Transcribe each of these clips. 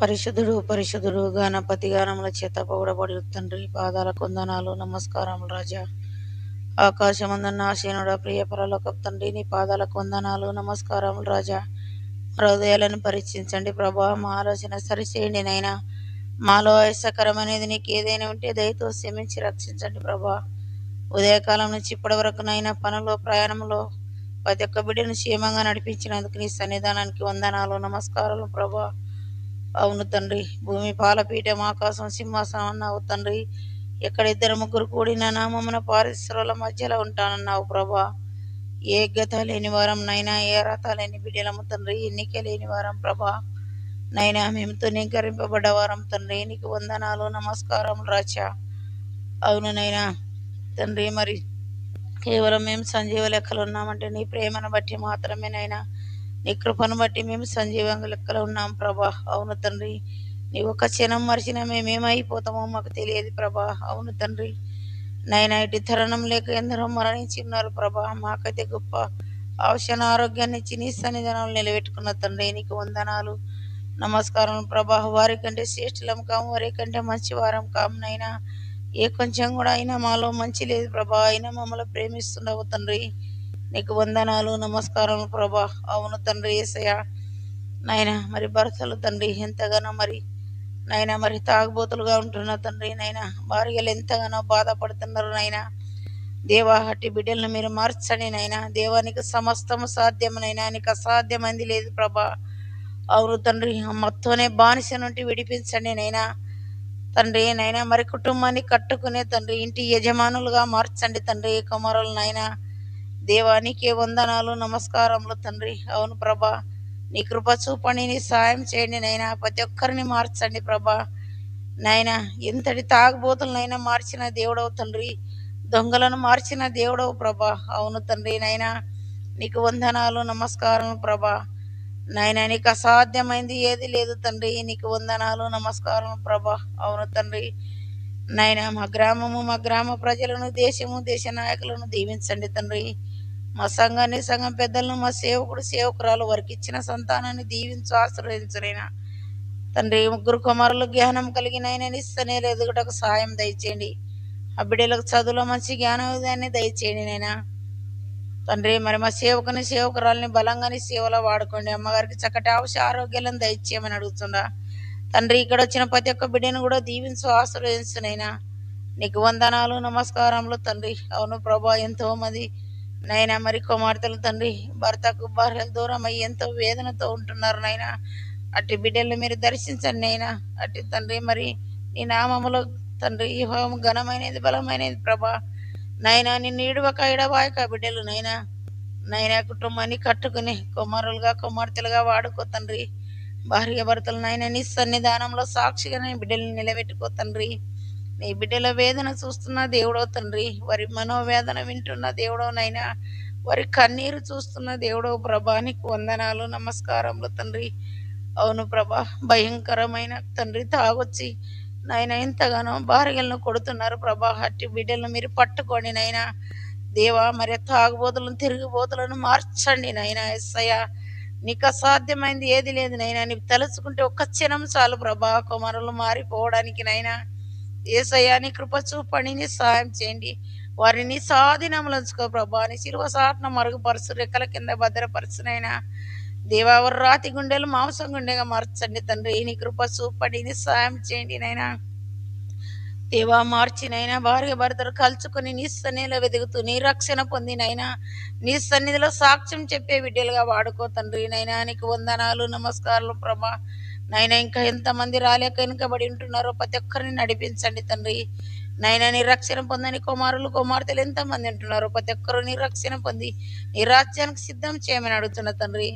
పరిశుద్ధుడు పరిశుద్ధుడు గణపతి గానముల చేత పొగడబడి తండ్రి పాదాల కొందనాలు నమస్కారం రాజా. ఆకాశమందన్న ఆశీనుడ ప్రియ పరలోక తండ్రి నీ పాదాల కొందనాలు నమస్కారం రాజా. హృదయాలను పరీక్షించండి ప్రభా మా ఆలోచన సరిచేయండి నైనా మాలో ఆయసకరమనేది నీకు ఏదైనా ఉంటే దయతో శ్రమించి రక్షించండి ప్రభా. ఉదయకాలం నుంచి ఇప్పటి వరకు నైనా పనులు ప్రయాణంలో ప్రతి ఒక్క బిడ్డను క్షేమంగా నడిపించినందుకు నీ సన్నిధానానికి వందనాలు నమస్కారాలు ప్రభా. అవును తండ్రి. భూమి పాలపీఠం ఆకాశం సింహాసనం అన్నావు తండ్రి. ఎక్కడ ఇద్దరు ముగ్గురు కూడిన నామమున పారిశ్రల మధ్యలో ఉంటానన్నావు ప్రభా. ఏ గత లేని వారం నైనా ఏ రథ లేని బిడ్డలము తండ్రి. ఎన్నిక లేని వారం ప్రభా. నైనా మేము తునీకరింపబడ్డ వారం తండ్రి. నీకు వందనాలు నమస్కారం రాచా. అవును నైనా తండ్రి మరి కేవలం మేము సంజీవ లెక్కలు ఉన్నామంటే నీ ప్రేమను బట్టి మాత్రమే నైనా నీ కృపను బట్టి మేము సంజీవంగా లెక్కలో ఉన్నాం ప్రభా. అవును తండ్రి. నీ ఒక క్షణం మరిచినా మేమేమైపోతామో మాకు తెలియదు ప్రభా. అవును తండ్రి. నైనా ఇటు తరుణం లేక ఎందరో మరణించి ఉన్నారు ప్రభా. మాకైతే గొప్ప అవసర ఆరోగ్యాన్ని ఇచ్చి నీ సన్నిధానం నిలబెట్టుకున్న తండ్రి. నీకు వందనాలు. నమస్కారం ప్రభా. వారి కంటే శ్రేష్ఠులం కాము వారి కంటే మంచి వారం కాము నైనా. ఏ కొంచెం కూడా అయినా మాలో మంచి లేదు ప్రభా. అయినా మమ్మల్ని ప్రేమిస్తున్నావు తండ్రి. నీకు వందనాలు నమస్కారం ప్రభా. అవును తండ్రి ఏసయ్య. నాయన మరి భర్తలు తండ్రి ఎంతగానో మరి నాయన మరి తాగుబోతులుగా ఉంటున్న తండ్రి నాయన భార్యలు ఎంతగానో బాధపడుతున్నారు నాయన. దేవా హట్టి బిడ్డలను మీరు మార్చండి నాయన. దేవానికి సమస్తము సాధ్యమునైనా నీకు అసాధ్యమైంది లేదు ప్రభా. అవును తండ్రి మొత్తనే బానిస నుండి విడిపించండి నైనా తండ్రి నైనా మరి కుటుంబాన్ని కట్టుకునే తండ్రి ఇంటి యజమానులుగా మార్చండి తండ్రి కుమారులు నైనా దేవానికి వందనాలు నమస్కారములు తండ్రి. అవును ప్రభా నీ కృప చూపండి నీ సాయం చేయండి నైనా ప్రతి ఒక్కరిని మార్చండి ప్రభా. నాయన ఎంతటి తాగుబోతులనైనా మార్చిన దేవుడవు తండ్రి. దొంగలను మార్చిన దేవుడవు ప్రభా. అవును తండ్రి నైనా నీకు వందనాలు నమస్కారం ప్రభా. నాయన నీకు అసాధ్యమైంది ఏది లేదు తండ్రి. నీకు వందనాలు నమస్కారం ప్రభా. అవును తండ్రి. నాయన మా గ్రామము మా గ్రామ ప్రజలను దేశము దేశ నాయకులను దీవించండి తండ్రి. మా సంఘాన్ని సంఘం పెద్దలను మా సేవకుడు సేవకురాలు వారికి ఇచ్చిన సంతానాన్ని దీవించు ఆశ్రయించరైనా తండ్రి ముగ్గురు కుమారులు జ్ఞానం కలిగిన ఆయన నిస్తనేలు ఎదుగుటకు సాయం దయచేయండి. ఆ బిడ్డలకు చదువులో మంచి జ్ఞానోదయాన్ని దయచేయండి నైనా తండ్రి మరి మా సేవకుని సేవకురాలని బలంగాని సేవలో వాడుకోండి. అమ్మగారికి చక్కటి అవసర ఆరోగ్యాలను దయచేయమని అడుగుతుందా తండ్రి ఇక్కడ వచ్చిన ప్రతి ఒక్క బిడ్డను కూడా దీవించు ఆశ్రయించునైనా నీకు వందనాలు నమస్కారములు తండ్రి. అవును ప్రభా ఎంతో మంది నైనా మరి కుమార్తెలు తండ్రి భర్తకు భార్యలు దూరం అయ్యి ఎంతో వేదనతో ఉంటున్నారు నైనా అట్టి బిడ్డలు మీరు దర్శించండి నైనా అట్టి తండ్రి మరి నీ నామములో తండ్రి ఈ హోమం ఘనమైనది బలమైనది ప్రభా. నైనా నిన్ను ఇడవక ఇడవాయక బిడ్డలు నైనా నైనా కుటుంబాన్ని కట్టుకుని కుమారులుగా కుమార్తెలుగా వాడుకో తండ్రి. భార్య భర్తలు నాయన నీ సన్నిధానంలో సాక్షిగా నీ బిడ్డల్ని నిలబెట్టుకో తండ్రి. నీ బిడ్డల వేదన చూస్తున్న దేవుడో తండ్రి వారి మనోవేదన వింటున్న దేవుడో నైనా వారి కన్నీరు చూస్తున్న దేవుడో ప్రభా నీకు వందనాలు నమస్కారములు తండ్రి. అవును ప్రభా భయంకరమైన తండ్రి తాగొచ్చి నాయన ఎంతగానో భార్యలను కొడుతున్నారు ప్రభా. హట్టి బిడ్డలను మీరు పట్టుకోండి నైనా దేవా మరి తాగుబోతులను తిరిగిబోతులను మార్చండి నైనా ఎస్సయ్య నీకు అసాధ్యమైంది ఏది లేదు నైనా నీకు తలుచుకుంటే ఒక్క క్షణం చాలు ప్రభా కుమారులు మారిపోవడానికి నైనా ఏసయాని కృప చూపండి సాయం సహాయం చేయండి. వారిని స్వాధీనములంచుకో ప్రభా. అని శిలువ సాట్న మరుగుపరుసు రెక్కల కింద భద్రపరుచునైనా దేవావరు రాతి గుండెలు మాంసం గుండెగా మార్చండి తండ్రి. నీ కృప చూపండి సాయం చేయండి నైనా దేవా మార్చినైనా భార్య భర్తలు కలుచుకుని నీ సన్నిధిలో వెతుకుతూ నీ రక్షణ పొందినైనా నీ సన్నిధిలో సాక్ష్యం చెప్పే బిడ్డలుగా వాడుకో తండ్రి నైనా నీకు వందనాలు నమస్కారాలు ప్రభా. నైనా ఇంకా ఎంతమంది రాలేక వెనుకబడి ఉంటున్నారో ప్రతి ఒక్కరిని నడిపించండి తండ్రి. నైనా నిరక్షణ పొందని కుమారులు కుమార్తెలు ఎంతమంది ఉంటున్నారో ప్రతి ఒక్కరు నిరక్షణ పొంది నిరాజ్యానికి సిద్ధం చేయమని అడుగుతున్న తండ్రి.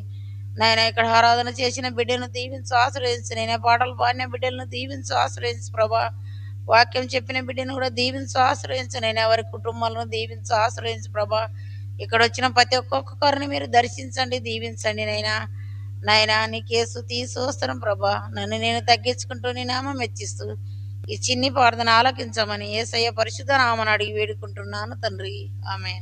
నాయన ఇక్కడ ఆరాధన చేసిన బిడ్డను దీవించు ఆశ్రయించు. నేను పాటలు పాడిన బిడ్డలను దీవించు ఆశ్రయించు ప్రభా. వాక్యం చెప్పిన బిడ్డను కూడా దీవించు ఆశ్రయించు. నేను ఎవరి కుటుంబాలను దీవించు ఆశ్రయించు ప్రభా. ఇక్కడ వచ్చిన ప్రతి ఒక్కొక్కరిని మీరు దర్శించండి దీవించండి నైనా నాయనా నీ కేసు తీసుకోస్తాను ప్రభా. నన్ను నేను తగ్గించుకుంటూ నీ నామం మెచ్చిస్తూ ఈ చిన్ని ప్రార్థన ఆలకించమని ఏసయ్య పరిశుద్ధ నామని అడిగి వేడుకుంటున్నాను తండ్రి. ఆమె